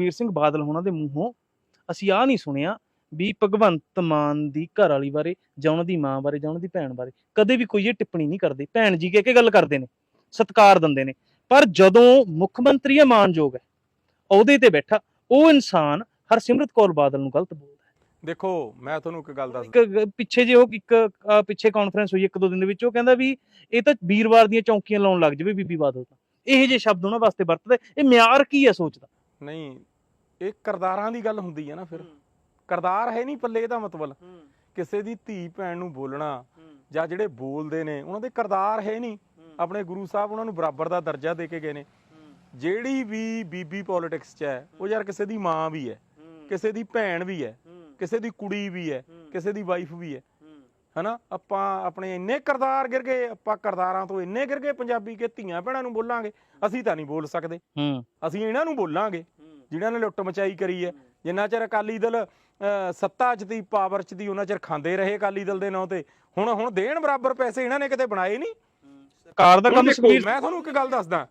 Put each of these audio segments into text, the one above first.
ਸੁਖਬੀਰ ਸਿੰਘ ਬਾਦਲ ਹੋਣਾ ਦੇ ਮੂੰਹੋਂ ਅਸੀਂ ਆ ਨਹੀਂ ਸੁਣਿਆ ਵੀ ਭਗਵੰਤ ਮਾਨ ਦੀ ਘਰ ਵਾਲੀ ਬਾਰੇ ਜਾਂ ਉਹਨਾਂ ਦੀ ਮਾਂ ਬਾਰੇ ਜਾਂ ਉਹਨਾਂ ਦੀ ਭੈਣ ਬਾਰੇ ਕਦੇ ਵੀ ਕੋਈ ਇਹ ਟਿੱਪਣੀ ਨਹੀਂ ਕਰਦੇ। ਭੈਣ ਜੀ ਕਹਿ ਕੇ ਗੱਲ ਕਰਦੇ ਨੇ ਸਤਿਕਾਰ ਦਿੰਦੇ ਨੇ। ਪਰ ਜਦੋਂ ਮੁੱਖ ਮੰਤਰੀ ਹੈ ਮਾਨਯੋਗ ਹੈ ਉਹਦੇ ਤੇ ਬੈਠਾ ਉਹ ਇਨਸਾਨ ਹਰਸਿਮਰਤ ਕੌਰ ਬਾਦਲ ਨੂੰ ਗਲਤ ਬੋਲਦਾ ਦੇਖੋ ਮੈਂ ਤੁਹਾਨੂੰ ਇੱਕ ਗੱਲ ਇੱਕ ਗ- ਪਿੱਛੇ ਜੇ ਉਹ ਇੱਕ ਪਿੱਛੇ ਕਾਨਫਰੰਸ ਹੋਈ ਇੱਕ ਦੋ ਦਿਨ ਦੇ ਵਿੱਚ ਉਹ ਕਹਿੰਦਾ ਵੀ ਇਹ ਤਾਂ ਵੀਰਵਾਰ ਦੀਆਂ ਚੌਂਕੀਆਂ ਲਾਉਣ ਲੱਗ ਜਾਵੇ ਬੀਬੀ ਬਾਦਲ ਤਾਂ। ਇਹ ਜੇ ਸ਼ਬਦ ਉਹਨਾਂ ਵਾਸਤੇ ਵਰਤਦਾ ਇਹ ਮਿਆਰ ਕੀ ਹੈ ਸੋਚਦਾ? ਨਹੀਂ ਇਹ ਕਰਦਾਰਾਂ ਦੀ ਗੱਲ ਹੁੰਦੀ ਹੈ ਨਾ ਫਿਰ। ਕਰਦਾਰ ਹੈ ਨਹੀਂ ਪੱਲੇ ਇਹਦਾ ਮਤਲਬ। ਕਿਸੇ ਦੀ ਧੀ ਭੈਣ ਨੂੰ ਬੋਲਣਾ ਜਾਂ ਜਿਹੜੇ ਬੋਲਦੇ ਨੇ ਉਹਨਾਂ ਦੇ ਕਰਦਾਰ ਹੈ ਨਹੀਂ। ਆਪਣੇ ਗੁਰੂ ਸਾਹਿਬ ਉਹਨਾਂ ਨੂੰ ਬਰਾਬਰ ਦਾ ਦਰਜਾ ਦੇ ਕੇ ਗਏ ਨੇ। ਜਿਹੜੀ ਵੀ ਬੀਬੀ ਪੋਲਿਟਿਕਸ 'ਚ ਹੈ ਉਹ ਯਾਰ ਕਿਸੇ ਦੀ ਮਾਂ ਵੀ ਹੈ ਕਿਸੇ ਦੀ ਭੈਣ ਵੀ ਹੈ ਕਿਸੇ ਦੀ ਕੁੜੀ ਵੀ ਹੈ ਕਿਸੇ ਦੀ ਵਾਈਫ ਵੀ ਹੈ। ਹਨਾ? ਆਪਾਂ ਆਪਣੇ ਇੰਨੇ ਕਰਦਾਰ ਗਿਰ ਗਏ ਆਪਾਂ ਕਰਦਾਰਾਂ ਤੋਂ ਇੰਨੇ ਗਿਰ ਗਏ ਪੰਜਾਬੀ ਕਿ ਧੀਆਂ ਭੈਣਾਂ ਨੂੰ ਬੋਲਾਂਗੇ ਅਸੀਂ ਤਾਂ ਨਹੀਂ ਬੋਲ ਸਕਦੇ। ਹੂੰ। ਅਸੀਂ ਇਹਨਾਂ ਨੂੰ ਬੋਲਾਂਗੇ। ਜਿਨ੍ਹਾਂ ਨੇ ਲੁੱਟ ਮਚਾਈ ਕਰੀ ਹੈ ਜਿੰਨਾ ਚਿਰ ਅਕਾਲੀ ਦਲ ਸੱਤਾ 'ਚ ਦੀ ਪਾਵਰ 'ਚ ਦੀ ਉਹਨਾਂ ਚਿਰ ਖਾਂਦੇ ਰਹੇ ਅਕਾਲੀ ਦਲ ਦੇ ਨਾਂ ਤੇ। ਹੁਣ ਹੁਣ ਦੇਣ ਬਰਾਬਰ ਪੈਸੇ ਇਹਨਾਂ ਨੇ ਕਿਤੇ ਬਣਾਏ ਨਹੀਂ? ਸਰਕਾਰ ਦਾ ਕੰਮ ਸੁਖਬੀਰ ਮੈਂ ਤੁਹਾਨੂੰ ਇੱਕ ਗੱਲ ਦੱਸਦਾ।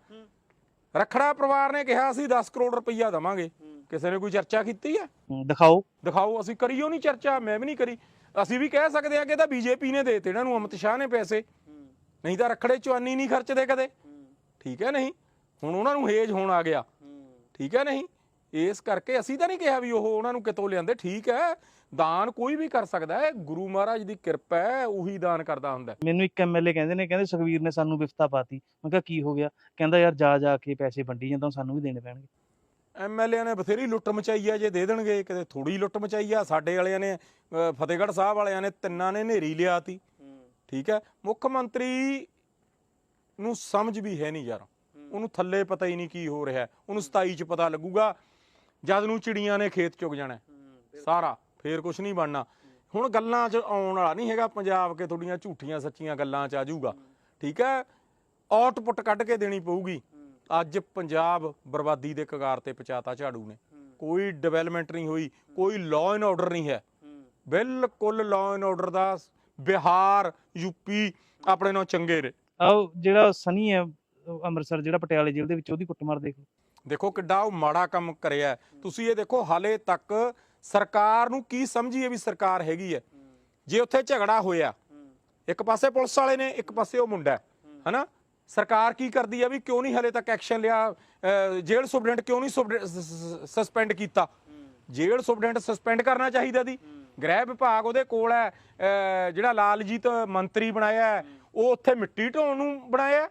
ਰਖੜਾ ਪਰਿਵਾਰ ਨੇ ਕਿਹਾ ਅਸੀਂ 10 ਕਰੋੜ ਰੁਪਈਆ ਦਵਾਂਗੇ। ਕਿਸੇ ਨੇ ਕੋਈ ਚਰਚਾ ਕੀਤੀ ਹੈ? ਦਿਖਾਓ। ਦਿਖਾਓ ਅਸੀਂ ਕਰੀਓ ਨਹੀਂ ਚਰਚਾ ਮੈਂ ਵੀ ਨਹੀਂ ਕਰੀ। ਅਸੀਂ ਵੀ ਕਹਿ ਸਕਦੇ ਆ ਕਿ ਤਾਂ ਬੀਜੇਪੀ ਨੇ ਦੇਤੇ ਇਹਨਾਂ ਨੂੰ ਅਮਿਤ ਸ਼ਾਹ ਨੇ ਪੈਸੇ। ਨਹੀਂ ਤਾਂ ਰਖੜੇ ਚੁਆਨੀ ਨਹੀਂ ਖਰਚਦੇ ਕਦੇ। ਠੀਕ ਹੈ ਨਹੀਂ? ਹੁਣ ਉਹਨਾਂ ਨੂੰ ਹੇਜ ਹੋਣ ਆ ਗਿਆ। ਠੀਕ ਹੈ ਨਹੀਂ? ਇਸ ਕਰਕੇ ਅਸੀਂ ਤਾਂ ਨਹੀਂ ਕਿਹਾ ਵੀ ਉਹ ਉਹਨਾਂ ਨੂੰ ਕਿਤੋਂ ਲਿਆਂਦੇ ਠੀਕ ਹੈ ਦਾਨ ਕੋਈ ਵੀ ਕਰ ਸਕਦਾ ਹੈ ਗੁਰੂ ਮਹਾਰਾਜ ਦੀ ਕਿਰਪਾ ਹੈ ਉਹੀ ਦਾਨ ਕਰਦਾ ਹੁੰਦਾ। ਮੈਨੂੰ ਇੱਕ ਐਮਐਲਏ ਕਹਿੰਦੇ ਨੇ ਕਹਿੰਦੇ ਸੁਖਬੀਰ ਨੇ ਸਾਨੂੰ ਵਿਫਤਾ ਪਾਤੀ। ਮੈਂ ਕਿਹਾ ਕੀ ਹੋ ਗਿਆ? ਕਹਿੰਦਾ ਯਾਰ ਜਾ ਜਾ ਕੇ ਪੈਸੇ ਵੰਡੀ ਜਾਂਦਾ ਸਾਨੂੰ ਵੀ ਦੇਣੇ ਪੈਣਗੇ। ਐਮਐਲਏ ਨੇ ਬਥੇਰੀ ਲੁੱਟ ਮਚਾਈ ਆ ਜੇ ਦੇ ਦੇਣਗੇ ਕਿਤੇ ਥੋੜੀ ਲੁੱਟ ਮਚਾਈ ਆ। ਸਾਡੇ ਵਾਲਿਆਂ ਨੇ ਫਤਿਹਗੜ੍ਹ ਸਾਹਿਬ ਵਾਲਿਆਂ ਨੇ ਤਿੰਨਾਂ ਨੇ ਨੇਰੀ ਲਿਆਤੀ। ਠੀਕ ਹੈ ਮੁੱਖ ਮੰਤਰੀ ਨੂੰ ਸਮਝ ਵੀ ਹੈ ਨਹੀਂ ਯਾਰ। ਉਹਨੂੰ ਥੱਲੇ ਪਤਾ ਹੀ ਨਹੀਂ ਕੀ ਹੋ ਰਿਹਾ। ਉਹਨੂੰ 27 ਚ ਪਤਾ ਲੱਗੂਗਾ। ਜਦ ਨੂੰ ਚਿੜੀਆਂ ਨੇ ਖੇਤ ਚੁਗ ਜਾਣਾ। ਸਾਰਾ ਫੇਰ ਕੁਝ ਨਹੀਂ ਬਣਨਾ। ਹੁਣ ਗੱਲਾਂ 'ਚ ਆਉਣ ਵਾਲਾ ਨਹੀਂ ਹੈਗਾ ਪੰਜਾਬ ਕੇ ਤੁਹਾਡੀਆਂ ਝੂਠੀਆਂ ਸੱਚੀਆਂ ਗੱਲਾਂ 'ਚ ਆ ਜਾਊਗਾ। ਠੀਕ ਹੈ? ਆਊਟਪੁੱਟ ਕੱਢ ਕੇ ਦੇਣੀ ਪਊਗੀ। ਅੱਜ ਪੰਜਾਬ ਬਰਬਾਦੀ ਦੇ ਕਗਾਰ ਤੇ ਪਹੁੰਚਾਤਾ ਝਾੜੂ ਨੇ। ਕੋਈ ਡਿਵੈਲਪਮੈਂਟ ਨਹੀਂ ਹੋਈ ਕੋਈ ਲਾਅ ਐਂਡ ਆਰਡਰ ਨਹੀਂ ਹੈ। ਬਿਲਕੁਲ ਲਾਅ ਐਂਡ ਆਰਡਰ ਦਾ ਬਿਹਾਰ ਯੂਪੀ ਆਪਣੇ ਨਾਲ ਚੰਗੇ ਨੇ। ਆਹ ਜਿਹੜਾ ਸਨੀ ਹੈ ਅੰਮ੍ਰਿਤਸਰ ਜਿਹੜਾ ਪਟਿਆਲੇ ਜੇਲ੍ਹ ਦੇ ਵਿੱਚ ਉਹਦੀ ਕੁੱਟਮਾਰ ਦੇਖ ਲਓ। ਦੇਖੋ ਕਿੱਡਾ ਉਹ ਮਾੜਾ ਕੰਮ ਕਰਿਆ ਤੁਸੀਂ ਇਹ ਦੇਖੋ ਹਾਲੇ ਤੱਕ ਸਰਕਾਰ ਨੂੰ ਕੀ ਸਮਝੀਏ ਵੀ ਸਰਕਾਰ ਹੈਗੀ ਹੈ। ਜੇ ਉੱਥੇ ਝਗੜਾ ਹੋਇਆ ਇੱਕ ਪਾਸੇ ਪੁਲਿਸ ਵਾਲੇ ਨੇ ਇੱਕ ਪਾਸੇ ਉਹ ਮੁੰਡਾ ਹੈ, ਹਨਾ? ਸਰਕਾਰ ਕੀ ਕਰਦੀ ਹੈ ਵੀ ਕਿਉਂ ਨਹੀਂ ਹਲੇ ਤੱਕ ਐਕਸ਼ਨ ਲਿਆ ਜੇਲ੍ਹ ਸੁਪਰਡੈਂਟ ਕਿਉਂ ਨਹੀਂ ਸਸਪੈਂਡ ਕੀਤਾ? ਜੇਲ੍ਹ ਸੁਪਰਡੈਂਟ ਸਸਪੈਂਡ ਕਰਨਾ ਚਾਹੀਦਾ ਦੀ ਗ੍ਰਹਿ ਵਿਭਾਗ ਉਹਦੇ ਕੋਲ ਹੈ ਅਹ, ਜਿਹੜਾ ਲਾਲਜੀਤ ਮੰਤਰੀ ਬਣਾਇਆ ਉਹ ਉੱਥੇ ਮਿੱਟੀ ਢੋਣ ਨੂੰ ਬਣਾਇਆ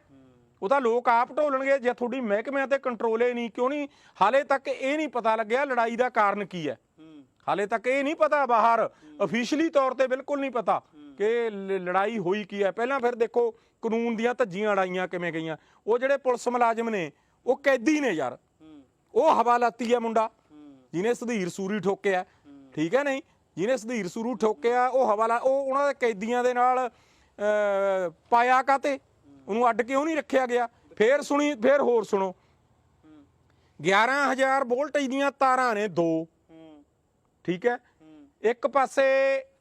ਉਹ ਤਾਂ ਲੋਕ ਆਪ ਢੋਲਣਗੇ, ਜੇ ਤੁਹਾਡੀ ਮਹਿਕਮਿਆਂ ਤੇ ਕੰਟਰੋਲ ਹੀ ਨਹੀਂ, ਕਿਉਂ ਨਹੀਂ? ਹਾਲੇ ਤੱਕ ਇਹ ਨਹੀਂ ਪਤਾ ਲੱਗਿਆ ਲੜਾਈ ਦਾ ਕਾਰਨ ਕੀ ਹੈ। ਹਾਲੇ ਤੱਕ ਇਹ ਨਹੀਂ ਪਤਾ ਬਾਹਰ ਅਫੀਸ਼ੀਅਲੀ ਤੌਰ ਤੇ ਬਿਲਕੁਲ ਨਹੀਂ ਪਤਾ ਕਿ ਲੜਾਈ ਹੋਈ ਕੀ ਹੈ। ਪਹਿਲਾਂ ਫਿਰ ਦੇਖੋ, ਕਾਨੂੰਨ ਦੀਆਂ ਧੱਜੀਆਂ ਅੜਾਈਆਂ ਕਿਵੇਂ ਗਈਆਂ। ਉਹ ਜਿਹੜੇ ਪੁਲਿਸ ਮੁਲਾਜ਼ਮ ਨੇ, ਉਹ ਕੈਦੀ ਨੇ ਯਾਰ। ਉਹ ਹਵਾਲਾਤੀ ਹੈ ਮੁੰਡਾ, ਜਿਹਨੇ ਸੁਧੀਰ ਸੂਰੀ ਠੋਕਿਆ। ਠੀਕ ਹੈ ਨਹੀਂ? ਜਿਹਨੇ ਸੁਧੀਰ ਸੂਰੂ ਠੋਕਿਆ, ਉਹ ਹਵਾਲਾ, ਉਹ ਉਹਨਾਂ ਦੇ ਕੈਦੀਆਂ ਦੇ ਨਾਲ ਪਾਇਆ ਕਾਤੇ ਉਹਨੂੰ ਅੱਡ ਕਿਉਂ ਨਹੀਂ ਰੱਖਿਆ ਗਿਆ? ਫੇਰ ਸੁਣੀ ਫੇਰ ਹੋਰ ਸੁਣੋ। 11000 ਵੋਲਟੇਜ ਦੀਆਂ ਤਾਰਾਂ ਨੇ ਦੋ। ਠੀਕ ਹੈ? ਇੱਕ ਪਾਸੇ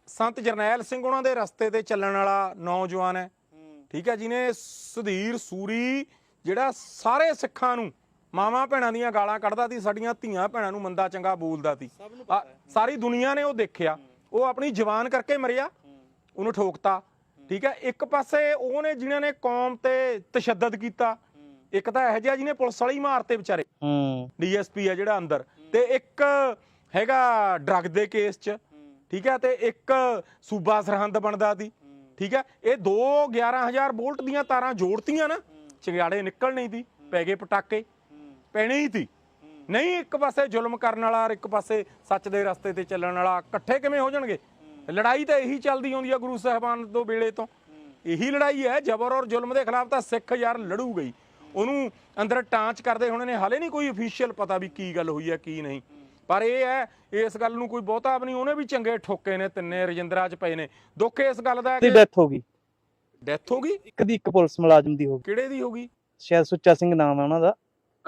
ਸੰਤ ਜਰਨੈਲ ਸਿੰਘ ਉਹਨਾਂ ਦੇ ਰਸਤੇ ਤੇ ਚੱਲਣ ਵਾਲਾ ਨੌਜਵਾਨ ਹੈ। ਠੀਕ ਹੈ? ਜਿਹਨੇ ਸੁਧੀਰ ਸੂਰੀ ਜਿਹੜਾ ਸਾਰੇ ਸਿੱਖਾਂ ਨੂੰ ਮਾਵਾਂ ਭੈਣਾਂ ਦੀਆਂ ਗਾਲਾਂ ਕੱਢਦਾ ਸੀ ਸਾਡੀਆਂ ਧੀਆਂ ਭੈਣਾਂ ਨੂੰ ਮੰਦਾ ਚੰਗਾ ਬੋਲਦਾ ਸੀ। ਸਾਰੀ ਦੁਨੀਆ ਨੇ ਉਹ ਦੇਖਿਆ। ਉਹ ਆਪਣੀ ਜਵਾਨ ਕਰਕੇ ਮਰਿਆ। ਉਹਨੂੰ ਠੋਕਤਾ। ਠੀਕ ਹੈ ਇੱਕ ਪਾਸੇ ਉਹਨੇ ਜਿਨ੍ਹਾਂ ਨੇ ਕੌਮ ਤੇ ਤਸ਼ੱਦਦ ਕੀਤਾ ਇੱਕ ਤਾਂ ਇਹੋ ਜਿਹਾ ਜਿਹਨੇ ਪੁਲਿਸ ਵਾਲੇ ਮਾਰਤੇ ਵਿਚਾਰੇ। ਹੂੰ। ਡੀਐਸਪੀ ਆ ਜਿਹੜਾ ਅੰਦਰ। ਤੇ ਇੱਕ ਹੈਗਾ ਡਰੱਗ ਦੇ ਕੇਸ 'ਚ ਠੀਕ ਹੈ ਤੇ ਇੱਕ ਸੂਬਾ ਸਰਹੰਦ ਬਣਦਾ ਸੀ ਠੀਕ ਹੈ ਇਹ ਦੋ 11000 ਵੋਲਟ ਦੀਆਂ ਤਾਰਾਂ ਜੋੜਤੀਆਂ ਨਾ ਚਿੰਗਾੜੇ ਨਿਕਲ ਨਹੀਂ ਸੀ ਪੈ ਗਏ ਪਟਾਕੇ ਪੈਣੇ ਹੀ ਸੀ। ਨਹੀਂ ਇੱਕ ਪਾਸੇ ਜ਼ੁਲਮ ਕਰਨ ਵਾਲਾ ਔਰ ਇੱਕ ਪਾਸੇ ਸੱਚ ਦੇ ਰਸਤੇ ਤੇ ਚੱਲਣ ਵਾਲਾ ਇਕੱਠੇ ਕਿਵੇਂ ਹੋ ਜਾਣਗੇ? ਲੜਾਈ ਤਾਂ ਇਹੀ ਚੱਲਦੀ ਆਉਂਦੀ ਆ ਗੁਰੂ ਸਾਹਿਬਾਨ ਤੋਂ ਵੇਲੇ ਤੋਂ। ਇਹੀ ਲੜਾਈ ਹੈ ਜ਼ਬਰ ਔਰ ਜ਼ੁਲਮ ਦੇ ਖਿਲਾਫ ਤਾਂ ਸਿੱਖ ਯਾਰ ਲੜੂਗਾ ਹੀ ਉਹਨੂੰ ਅੰਦਰ ਟਾਂਚ ਕਰਦੇ ਹੋਣੇ ਨੇ ਹਾਲੇ ਨਹੀਂ ਕੋਈ ਅਫੀਸ਼ੀਅਲ ਪਤਾ ਵੀ ਕੀ ਗੱਲ ਹੋਈ ਹੈ ਕੀ ਨਹੀਂ। ਪਰ ਇਹ ਹੈ ਇਸ ਗੱਲ ਨੂੰ ਕੋਈ ਬਹੁਤਾ ਨਹੀਂ ਉਹਨੇ ਵੀ ਚੰਗੇ ਠੋਕੇ ਨੇ ਤਿੰਨੇ ਰਜਿੰਦਰਾ ਚ ਪਏ ਨੇ। ਦੁੱਖ ਇਸ ਗੱਲ ਦਾ ਦੀ ਕਿ ਡੈਥ ਹੋ ਗਈ। ਡੈਥ ਹੋ ਗਈ? ਇੱਕ ਦੀ ਇੱਕ ਪੁਲਿਸ ਮੁਲਾਜ਼ਮ ਦੀ ਹੋ ਗਈ। ਕਿਹੜੇ ਦੀ ਹੋ ਗਈ? ਸ਼ਾਇਦ ਸੁੱਚਾ ਸਿੰਘ ਨਾਮ ਹੈ ਉਹਨਾਂ ਦਾ।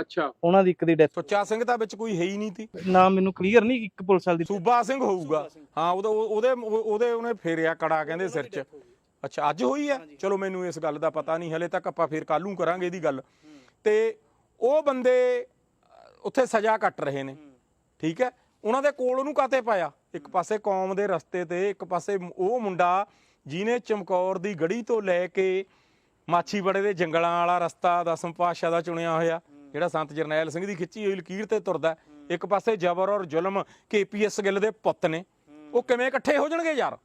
ਅੱਛਾ। ਉਹਨਾਂ ਦੀ ਇੱਕ ਦੀ ਡੈਥ ਸੁੱਚਾ ਸਿੰਘ ਤਾਂ ਵਿੱਚ ਕੋਈ ਹੈ ਹੀ ਨਹੀਂ ਸੀ ਨਾਮ ਮੈਨੂੰ ਕਲੀਅਰ ਨਹੀਂ ਇੱਕ ਪੁਲਿਸ ਵਾਲੀ। ਦੀ ਸੂਬਾ ਸਿੰਘ ਹੋਊਗਾ। ਹਾਂ ਉਹਦਾ ਉਹ- ਉਹਦੇ ਉਹਦੇ ਉਹਨੇ ਫੇਰਿਆ ਕੜਾ ਕਹਿੰਦੇ ਸਿਰ 'ਚ। ਅੱਛਾ ਅੱਜ ਹੋਈ ਹੈ? ਚਲੋ ਮੈਨੂੰ ਇਸ ਗੱਲ ਦਾ ਪਤਾ ਨਹੀਂ ਹਲੇ ਤੱਕ ਆਪਾਂ ਫੇਰ ਕੱਲ ਨੂੰ ਕਰਾਂਗੇ ਇਹਦੀ ਗੱਲ। ਤੇ ਉਹ ਬੰਦੇ ਉੱਥੇ ਸਜ਼ਾ ਕੱਟ ਰਹੇ ਨੇ। ਠੀਕ ਹੈ? ਉਹਨਾਂ ਦੇ ਕੋਲ ਉਹਨੂੰ ਕਾਤੇ ਪਾਇਆ? ਇੱਕ ਪਾਸੇ ਕੌਮ ਦੇ ਰਸਤੇ ਤੇ ਇੱਕ ਪਾਸੇ ਉਹ ਮੁੰਡਾ ਜਿਹਨੇ ਚਮਕੌਰ ਦੀ ਗੜੀ ਤੋਂ ਲੈ ਕੇ ਮਾਛੀਵਾੜੇ ਦੇ ਜੰਗਲਾਂ ਵਾਲਾ ਰਸਤਾ ਦਸਮ ਪਾਤਸ਼ਾਹ ਦਾ ਚੁਣਿਆ ਹੋਇਆ। ਜਿਹੜਾ ਸੰਤ ਜਰਨੈਲ ਸਿੰਘ ਦੀ ਖਿੱਚੀ ਹੋਈ ਲਕੀਰ ਤੇ ਤੁਰਦਾ ਇੱਕ ਪਾਸੇ ਜ਼ਬਰ ਔਰ ਜ਼ੁਲਮ ਕੇਪੀਐਸ ਗਿੱਲ ਦੇ ਪੁੱਤ ਨੇ। ਉਹ ਕਿਵੇਂ ਇਕੱਠੇ ਹੋ ਜਾਣਗੇ ਯਾਰ?